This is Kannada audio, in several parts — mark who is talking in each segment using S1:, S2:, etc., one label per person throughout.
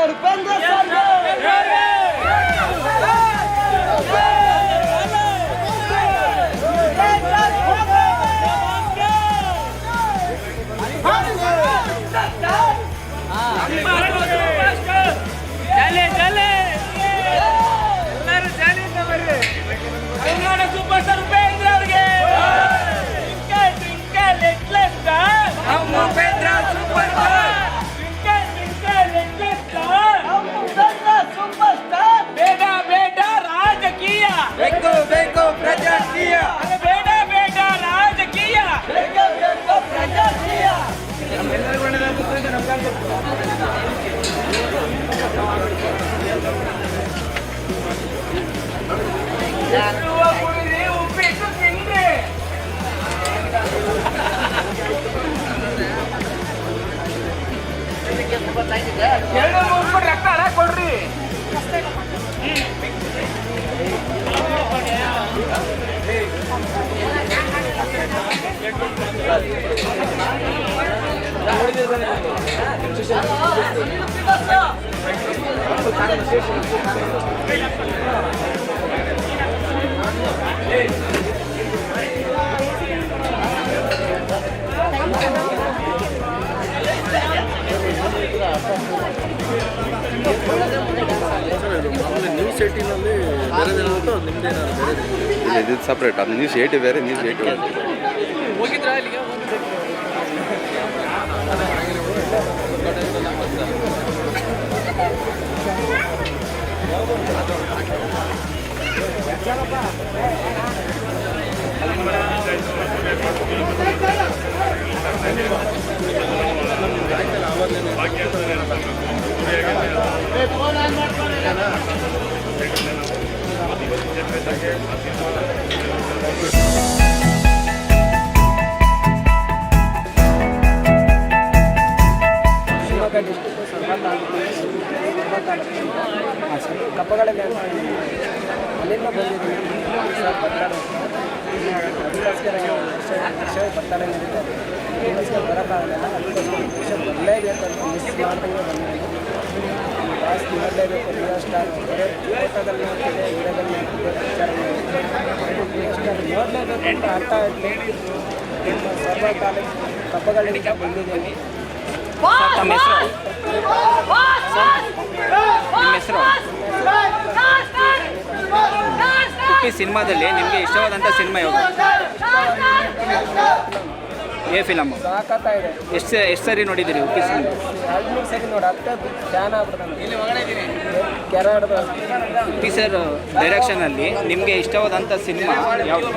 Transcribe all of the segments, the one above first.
S1: I'm a Serpente.
S2: ಮಾಮೂಲಿ ಸಿಟಿನಲ್ಲಿ ಬೇರೆ ಬೇರೆ ನಿಮ್ದೇನಾದ್ರು ಬೇರೆ
S3: ಇಲ್ಲ ಇದು ಸಪ್ರೇಟ್ ಅದು ನ್ಯೂಸ್ ಏಟಿ ಬೇರೆ ನ್ಯೂಸ್ ಏಟಿ ಬೇರೆ.
S4: ಕಪ್ಪಗಳ ಅಲ್ಲಿಂದ ಬಂದಿದ್ದೀವಿ ಅದಕ್ಕೋಸ್ಕರ ವಿಷಯ ಬರ್ತಾರೆ ಅದಕ್ಕೋಸ್ಕರ ಬರೋಕ್ಕಾಗಲ್ಲ. ಅದಕ್ಕೋಸ್ಕರ ಬರಲೇಬೇಕು ಅಂತ ಮಿಸ್ ಮಾಡ್ದಂಗೆ ಬಂದಿದ್ದೀನಿ. ಜಾಸ್ತಿ ನೋಡಲೇಬೇಕು ರಿಯೋ ಸ್ಟಾರ್ ಫೋಟೋದಲ್ಲಿ ನೋಡ್ತಿದೆ ವಿಡಿಯೋದಲ್ಲಿ ನೋಡ್ತಿದೆ ರಿಯೋ ಸ್ಟಾರ್ ನೋಡಲೇಬೇಕು ಅಂತ ಅರ್ಥ ಆಗಲಿ ನಮ್ಮ ಸರ್ವ ಬಂದಿದ್ದೀನಿ.
S5: ತಮ್ಮ ಹೆಸರು ನಿಮ್ಮ ಹೆಸರು ಉಪ್ಪಿ ಸಿನಿಮಾದಲ್ಲಿ ನಿಮಗೆ ಇಷ್ಟವಾದಂಥ ಸಿನಿಮಾ ಯಾವುದು? ಏ ಫಿಲಮ್. ಎಷ್ಟು ಎಷ್ಟು ಸರಿ ನೋಡಿದ್ದೀರಿ ಉಪ್ಪಿ ಸಿನಿಮಾ?
S4: ಮೂರು ಸರಿ
S5: ಸರ್ ಡೈರೆಕ್ಷನಲ್ಲಿ ನಿಮಗೆ ಇಷ್ಟವಾದಂಥ ಸಿನಿಮಾ ಯಾವುದು?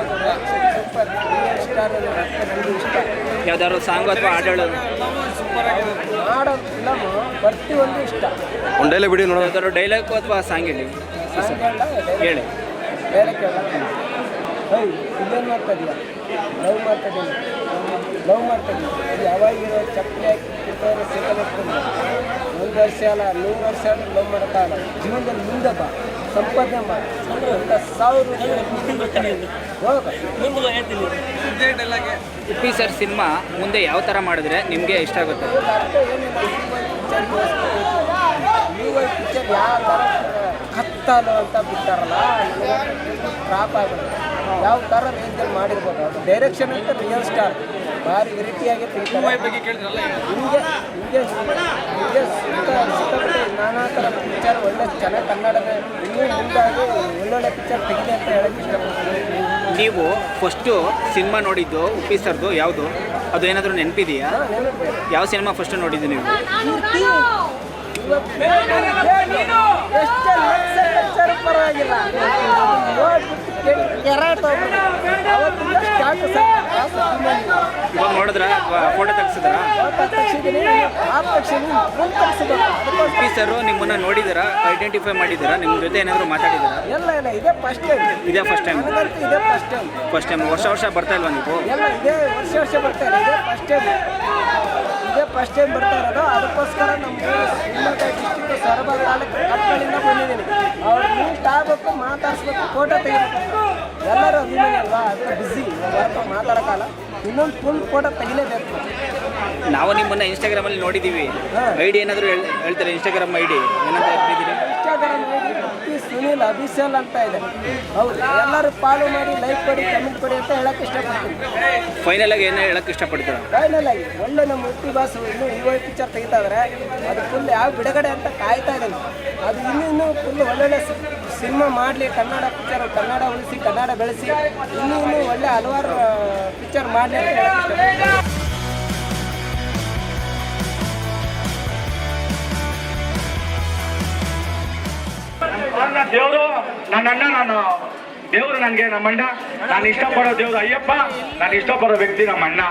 S5: ಯಾವ್ದಾದ್ರು ಸಾಂಗ್ ಅಥವಾ ಹಾಡುಗಳು
S4: ಮಾಡೋ ಫಿಲಮು ಪ್ರತಿಯೊಂದು ಇಷ್ಟ
S3: ಒಂದು ಡೈಲಾಗ್ ಬಿಡಿ ನೋಡೋಣ.
S5: ಡೈಲಾಗ್ ಡೈಲಾಗು ಅಥವಾ ಸಾಂಗ್ ಹೇಳಿ. ಹೇಳಿ.
S4: ಬೇರೆ ಕೇಳ. ಹೈ ಇದೇನು ಮಾಡ್ತಾ ಇದೀಯ ಲವ್ ಮಾಡ್ತಾ ಲವ್ ಮಾಡ್ತಾ ಯಾವಾಗಿರೋ ಚಪ್ಪಲಿ ಹಾಕಿ ಒಂದು ವರ್ಷ ಅಲ್ಲ ನೂರು ವರ್ಷ ಆದ್ರೂ ಲವ್ ಮಾಡೋಕ್ಕಾಗಲ್ಲ ಜೀವನದಲ್ಲಿ ಮುಂದೆ ಬಾ. ಸಂಪಾದನೆ ಮಾಡಿ.
S5: ಉಪ್ಪಿ ಸರ್ ಸಿನಿಮಾ ಮುಂದೆ ಯಾವ ಥರ ಮಾಡಿದ್ರೆ ನಿಮಗೆ ಇಷ್ಟ ಆಗುತ್ತೆ?
S4: ನೀವು ಪಿಕ್ಚರ್ ಯಾವ ಥರ ಕತ್ತಲು ಅಂತ ಬಿಟ್ಟಾರಲ್ಲ ಟ್ರಾಪ್ ಆಗುತ್ತೆ. ಯಾವ ಥರ ರೇಂಜಲ್ಲಿ ಮಾಡಿರ್ಬೋದು. ಅದು ಡೈರೆಕ್ಷನ್ ಅಂತ ರಿಯಲ್ ಸ್ಟಾರ್ ಭಾರಿ ವೆರೈಟಿಯಾಗಿ ತೆಗಿತಾರೆ ಹಿಂಗೆ ಹಿಂಗೆ ನಾನಾ ಥರ ಪಿಕ್ಚರ್ ಒಳ್ಳೆ ಚೆನ್ನಾಗಿ ಕನ್ನಡದ ಇನ್ನೂ ಮುಂದಾಗಿ ಒಳ್ಳೊಳ್ಳೆ ಪಿಕ್ಚರ್ ತೆಗಿದೆ ಅಂತ ಹೇಳಕ್ಕೆ ಇಷ್ಟಪಡ್ತೀನಿ.
S5: ನೀವು ಫಸ್ಟು ಸಿನಿಮಾ ನೋಡಿದ್ದು ಉಪ್ಪಿ ಸರ್ದು ಯಾವುದು? ಅದು ಏನಾದರೂ ನೆನಪಿದೆಯಾ? ಯಾವ ಸಿನಿಮಾ ಫಸ್ಟ್ ನೋಡಿದ್ದು ನೀವು?
S4: ಎಷ್ಟೇ ಲಕ್ಷ ಲಕ್ಷ ಪರವಾಗಿಲ್ಲ ಕೆರಾಟ
S5: ನೋಡಿದ್ರ ಫೋಟೋ ತೆಗ್ಸಿದ್ರಾ? ಸರ್ ನಿಮ್ಮನ್ನ ನೋಡಿದಿರ? ಐಡೆಂಟಿಫೈ ಮಾಡಿದ್ದೀರಾ ನಿಮ್ಮ ಜೊತೆ ಏನಾದ್ರು ಮಾತಾಡಿದಿರಾ?
S4: ಎಲ್ಲ ಇಲ್ಲ ಇದೇ ಫಸ್ಟ್ ಟೈಮ್
S5: ಇದೇ ಫಸ್ಟ್ ಟೈಮ್
S4: ಫಸ್ಟ್ ಟೈಮ್
S5: ವರ್ಷ ವರ್ಷ ಬರ್ತಾ ಇಲ್ವಾ ನೀವು?
S4: ವರ್ಷ ವರ್ಷ ಬರ್ತಾ ಇದೇ ಫಸ್ಟ್ ಟೈಮ್ ಇದೇ. ಫಸ್ಟ್ ಟೈಮ್ ಬರ್ತಾ ಇರೋದು. ಅದಕ್ಕೋಸ್ಕರ ನಮ್ಮ ಶಿವಮೊಗ್ಗ ಡಿಸ್ಟಿಕ್ ಸೊರಬ ತಾಲೂಕು ಕಟ್ಟಗಳಿಂದ ಬಂದಿದ್ದೀನಿ. ಅವ್ರು ಮೀಟ್ ಆಗಬೇಕು ಮಾತಾಡಿಸ್ಬೇಕು ಫೋಟೋ ತೆಗಿಬೇಕು. ಎಲ್ಲರೂ ಅಭಿಮಾನಿ ಅಲ್ವಾ? ಅದಕ್ಕೆ ಬಿಸಿ ಮಾತಾಡೋಕ್ಕಲ್ಲ ಇನ್ನೊಂದು ಫುಲ್ ಫೋಟೋ ತೆಗಿಲೇಬೇಕು.
S5: ನಾವು ನಿಮ್ಮನ್ನ ಇನ್ಸ್ಟಾಗ್ರಾಮಲ್ಲಿ ನೋಡಿದ್ದೀವಿ. ಐ ಡಿ ಏನಾದರೂ ಹೇಳ್ತಾರೆ ಇನ್ಸ್ಟಾಗ್ರಾಮ್ ಐ ಡಿ ಏನಂತ ಹೇಳ್ತಿದ್ದೀರಿ?
S4: ಇನ್ಸ್ಟಾಗ್ರಾಮ್ ಐಡಿ ಸುನೀಲ್ ಅಭಿಷೇಲ್ ಅಂತ ಇದೆ. ಹೌದು ಎಲ್ಲರೂ ಫಾಲೋ ಮಾಡಿ ಲೈಕ್ ಕೊಡಿ ಕಮೆಂಟ್ ಕೊಡಿ ಅಂತ ಹೇಳಕ್ಕೆ ಇಷ್ಟಪಡ್ತೀನಿ.
S5: ಫೈನಲ್ ಆಗಿ ಏನೋ ಹೇಳಕ್ಕೆ ಇಷ್ಟಪಡ್ತೀರಾ?
S4: ಫೈನಲ್ ಆಗಿ ಒಳ್ಳೆ ನಮ್ಮ ಮೂರ್ತಿ ಬಾಸು ಇನ್ನೂ ಈ ಪಿಕ್ಚರ್ ತೆಗಿತಾ ಇದಾರೆ ಅದು ಫುಲ್ ಯಾವ ಬಿಡುಗಡೆ ಅಂತ ಕಾಯ್ತಾ ಇದ್ದೀನಿ. ಅದು ಇನ್ನೂ ಇನ್ನೂ ಫುಲ್ ಒಳ್ಳೊಳ್ಳೆ ಸಿನಿಮಾ ಮಾಡಲಿ ಕನ್ನಡ ಪಿಕ್ಚರ್ ಕನ್ನಡ ಉಳಿಸಿ ಕನ್ನಡ ಬೆಳೆಸಿ ಇನ್ನೂ ಇನ್ನೂ ಒಳ್ಳೆ ಹಲವಾರು ಪಿಕ್ಚರ್ ಮಾಡಲಿ ಅಂತ ಹೇಳಕ್ಕೆ ಇಷ್ಟಪಡ್ತೀನಿ.
S1: ದೇವರು, ನನ್ನ ಅಣ್ಣ, ನಾನು,
S6: ದೇವರು ನನಗೆ ನಮ್ಮಣ್ಣ ನಾನು ಇಷ್ಟಪಡೋ ದೇವ್ರು ಅಯ್ಯಪ್ಪ, ನಾನು ಇಷ್ಟಪಡೋ ವ್ಯಕ್ತಿ ನಮ್ಮ ಅಣ್ಣ.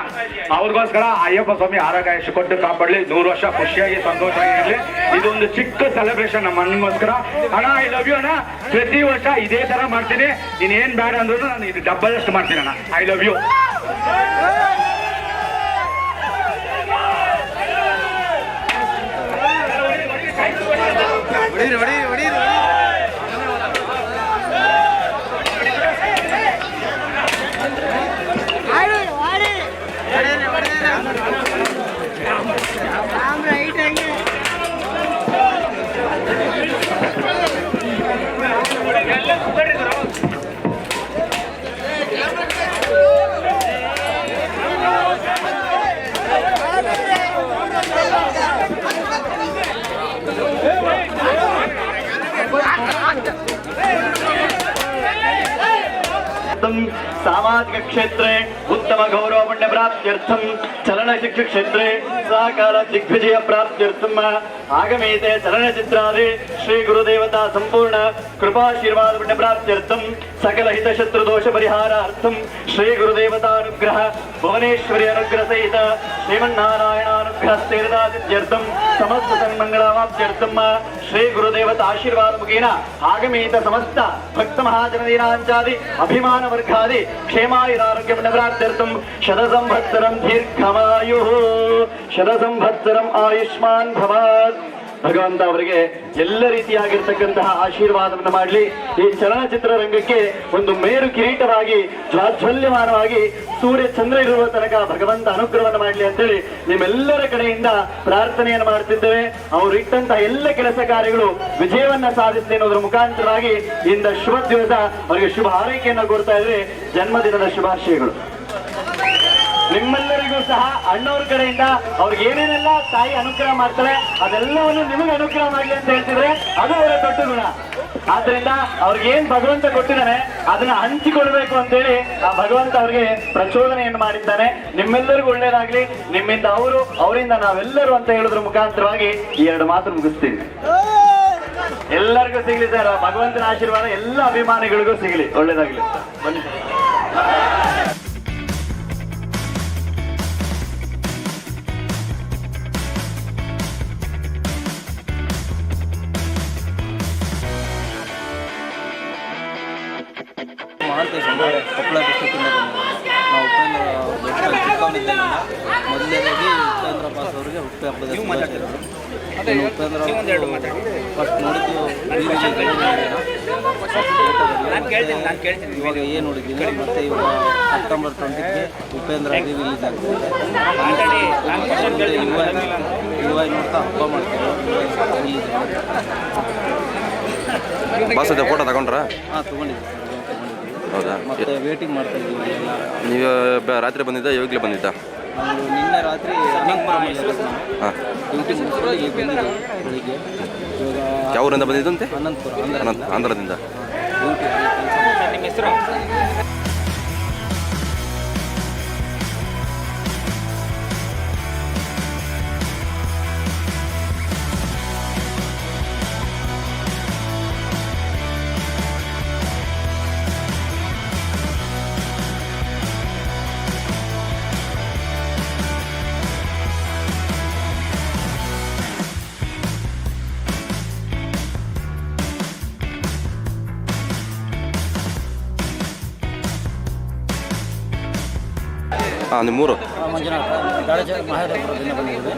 S6: ಅವ್ರಿಗೋಸ್ಕರ ಅಯ್ಯಪ್ಪ ಸ್ವಾಮಿ ಆರೋಗ್ಯ ಕೊಟ್ಟು ಕಾಪಾಡಲಿ. ನೂರು ವರ್ಷ ಖುಷಿಯಾಗಿ, ಸಂತೋಷವಾಗಿ ಇರಲಿ. ಇದೊಂದು ಚಿಕ್ಕ ಸೆಲೆಬ್ರೇಷನ್ ನಮ್ಮ ಅಣ್ಣಗೋಸ್ಕರ ಅಣ್ಣ ಐ ಲವ್ ಯು ಅಣ್ಣ. ಪ್ರತಿ ವರ್ಷ ಇದೇ ತರ ಮಾಡ್ತೀನಿ. ನೀನ್ ಬೇಡ ಅಂದ್ರೂ ನಾನು ಇದು ಡಬ್ಬಲ್ ಮಾಡ್ತೀನಿ, ಅಣ್ಣ. ಐ ಲವ್ ಯು
S7: ಬಡೀರಿ ಕ್ಷೇತ್ರೆ प्राप्त्यर्थं सामाजिकक्षेत्रे उत्तमगौरवपुण्यप्राप्त्यर्थं चलनचित्रक्षेत्रे साकारदिग्विजयप्राप्त्यर्थम् आगमेते चलनचित्रादि श्रीगुरुदेवता सम्पूर्ण कृपाशीर्वादपुण्यप्राप्त्यर्थं सकलहितशत्रुदोषपरिहारार्थं श्रीगुरुदेवता अनुग्रह भुवनेश्वरी अनुग्रह सहित श्रीमन्नारायणानुग्रहस्तेर्दादित्यर्थं समस्त सन्मङ्गलावाप्त्यर्थं श्री गुरुदेवत आशीर्वाद मुखेन आगमेत समस्त भक्त महाजनदीनाञ्चादि अभिमानवर्गादि क्षेमायुरारोग्यमनवरार्थं शतसंवत्सरं दीर्घमायुः शतसंवत्सरम् आयुष्मान् भवात् ಭಗವಂತ ಅವರಿಗೆ ಎಲ್ಲ ರೀತಿಯಾಗಿರ್ತಕ್ಕಂತಹ ಆಶೀರ್ವಾದವನ್ನು ಮಾಡಲಿ. ಈ ಚಲನಚಿತ್ರ ರಂಗಕ್ಕೆ ಒಂದು ಮೇರು ಕಿರೀಟವಾಗಿ ಜ್ವಾಜ್ವಲ್ಯಮಾನವಾಗಿ ಸೂರ್ಯ ಚಂದ್ರ ಇರುವ ತನಕ ಭಗವಂತ ಅನುಗ್ರಹವನ್ನು ಮಾಡಲಿ ಅಂತೇಳಿ ನಿಮ್ಮೆಲ್ಲರ ಕಡೆಯಿಂದ ಪ್ರಾರ್ಥನೆಯನ್ನು ಮಾಡ್ತಿದ್ದೇವೆ. ಅವರು ಇಟ್ಟಂತಹ ಎಲ್ಲ ಕೆಲಸ ಕಾರ್ಯಗಳು ವಿಜಯವನ್ನ ಸಾಧಿಸಲಿ ಅನ್ನೋದ್ರ ಮುಖಾಂತರವಾಗಿ ಇಂದ ಶುಭ ದಿವಸ. ಅವರಿಗೆ ಶುಭ ಆರೈಕೆಯನ್ನು ಕೊಡ್ತಾ ಇದ್ರೆ ಜನ್ಮದಿನದ ಶುಭಾಶಯಗಳು. ನಿಮ್ಮೆಲ್ಲರಿಗೂ ಸಹ ಅಣ್ಣವ್ರ ಕಡೆಯಿಂದ ಅವ್ರಿಗೆ ಏನೇನೆಲ್ಲ ತಾಯಿ ಅನುಗ್ರಹ ಮಾಡ್ತಾರೆ ಅದೆಲ್ಲವನ್ನು ನಿಮಗೆ ಅನುಗ್ರಹ ಮಾಡಲಿ ಅಂತ ಹೇಳ್ತಿದ್ರೆ ಅದು ಅವರ ದೊಡ್ಡ ಗುಣ. ಆದ್ರಿಂದ ಅವ್ರಿಗೆ ಭಗವಂತ ಕೊಟ್ಟಿದ್ದಾನೆ, ಅದನ್ನ ಹಂಚಿಕೊಳ್ಬೇಕು ಅಂತೇಳಿ ಆ ಭಗವಂತ ಅವ್ರಿಗೆ ಪ್ರಚೋದನೆಯನ್ನು ಮಾಡಿದ್ದಾನೆ. ನಿಮ್ಮೆಲ್ಲರಿಗೂ ಒಳ್ಳೇದಾಗ್ಲಿ, ನಿಮ್ಮಿಂದ ಅವರು, ಅವರಿಂದ ನಾವೆಲ್ಲರೂ ಅಂತ ಹೇಳೋದ್ರ ಮುಖಾಂತರವಾಗಿ ಈ ಎರಡು ಮಾತು ಮುಗಿಸ್ತೀವಿ. ಎಲ್ಲರಿಗೂ ಸಿಗ್ಲಿ ಸರ್ ಭಗವಂತನ ಆಶೀರ್ವಾದ ಎಲ್ಲ ಅಭಿಮಾನಿಗಳಿಗೂ ಸಿಗಲಿ. ಒಳ್ಳೇದಾಗ್ಲಿ. ಬನ್ನಿ.
S2: ಮೊದಲನೇದಾಗಿ ಉಪೇಂದ್ರ ಪಾಸ್ ಅವರಿಗೆ ಹುಟ್ಟು ಹಬ್ಬದ ಶುಭಾಶಯಗಳು. ನಾನು ಉಪೇಂದ್ರ ಫಸ್ಟ್ ನೋಡಿದ್ದು. ಇವಾಗ ಏನು ನೋಡಿದ್ದೀನಿ ಮತ್ತೆ ಇವಾಗ ಸೆಪ್ಟೆಂಬರ್ ಟ್ವೆಂಟಿಗೆ ಉಪೇಂದ್ರ ರಿಲೀಸ್ ಆಗ್ತದೆ ಯುವ ಯುವ ನೋಡ್ತಾ ಹಬ್ಬ ಮಾಡ್ತೀವಿ
S3: ಬಾಸ್ ಫೋಟೋ ತಗೊಂಡ್ರಾ?
S2: ಹಾಂ ತೊಗೊಂಡಿದ್ದೆ
S3: ಹೌದಾ?
S2: ಮತ್ತೆ ವೇಟಿಂಗ್ ಮಾಡ್ತಾ ಇದ್ದೀವಿ.
S3: ನೀವು ರಾತ್ರಿ ಬಂದಿದ್ದ ಇವಾಗಲೇ ಬಂದಿದ್ದ?
S2: ನಿನ್ನೆ ರಾತ್ರಿ
S3: ಅನಂತಪುರ
S2: ಡ್ಯೂಟಿ ಮುಗಿಸ್ಕೊಂಡು ಈಗ ಬಂದಿದ್ದೀವಿ ಬೆಳಿಗ್ಗೆ ಇವಾಗ
S3: ಯಾವ ಊರಿಂದ ಬಂದಿದ್ದಂತೆ
S2: ಅನಂತಪುರ ಆಂಧ್ರ
S3: ಆಂಧ್ರದಿಂದ.
S2: ಡ್ಯೂಟಿ
S5: ನಿಮ್ಮ ಹೆಸರು?
S3: ಹಾಂ ನಿಮ್ಮೂರು
S4: ಮಂಜುನಾಥ. ಗಾಡಚ ಮಹದೇವಪುರದಿಂದ ಬಂದಿದ್ದೀವಿ.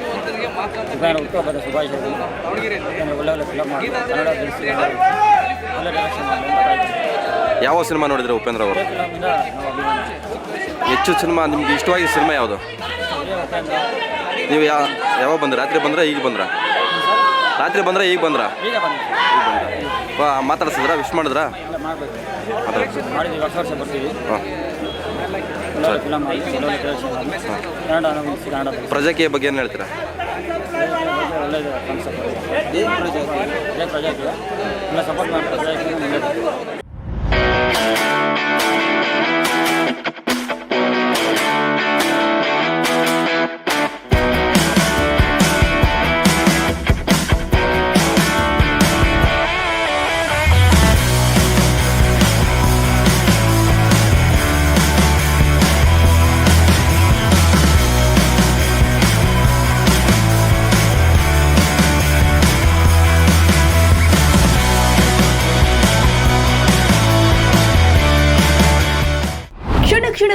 S4: ಉಪೇಂದ್ರ ಹುಟ್ಟುಹಬ್ಬದ ಶುಭಾಶಯಗಳು. ಒಳ್ಳೆ ಒಳ್ಳೆ ಫಿಲಮ್ ಮಾಡಿ ಕನ್ನಡ ಒಳ್ಳೆ ಡೈರೆಕ್ಷನ್.
S3: ಯಾವ ಸಿನಿಮಾ ನೋಡಿದ್ರೆ ಉಪೇಂದ್ರ ಅವರು? ಹೆಚ್ಚು ಸಿನಿಮಾ ನಿಮ್ಗೆ ಇಷ್ಟವಾಗಿ ಸಿನಿಮಾ ಯಾವುದು? ನೀವು ಯಾವ ಯಾವಾಗ ಬಂದ್ರೆ? ರಾತ್ರಿ ಬಂದ್ರೆ ಈಗ ಬಂದ್ರ? ರಾತ್ರಿ ಬಂದ್ರೆ ಈಗ ಬಂದ್ರ? ಮಾತಾಡ್ಸಿದ್ರ? ವಿಶ್ ಮಾಡಿದ್ರಾ? ಹಾಂ
S4: ಫಿಲಮ್ ಕನ್ನಡ ಮುಗಿಸಿ ಕನ್ನಡ
S3: ಪ್ರಜಾಕೀಯ ಬಗ್ಗೆ ಏನು ಹೇಳ್ತೀರಾ
S4: ಒಳ್ಳೆಯದು ಕಾನ್ಸೆಪ್ಟ್
S2: ಪ್ರಜಾಕೀಯ
S4: ಎಲ್ಲ ಸಪೋರ್ಟ್ ಮಾಡಿ ಪ್ರಜಾಕೀಯ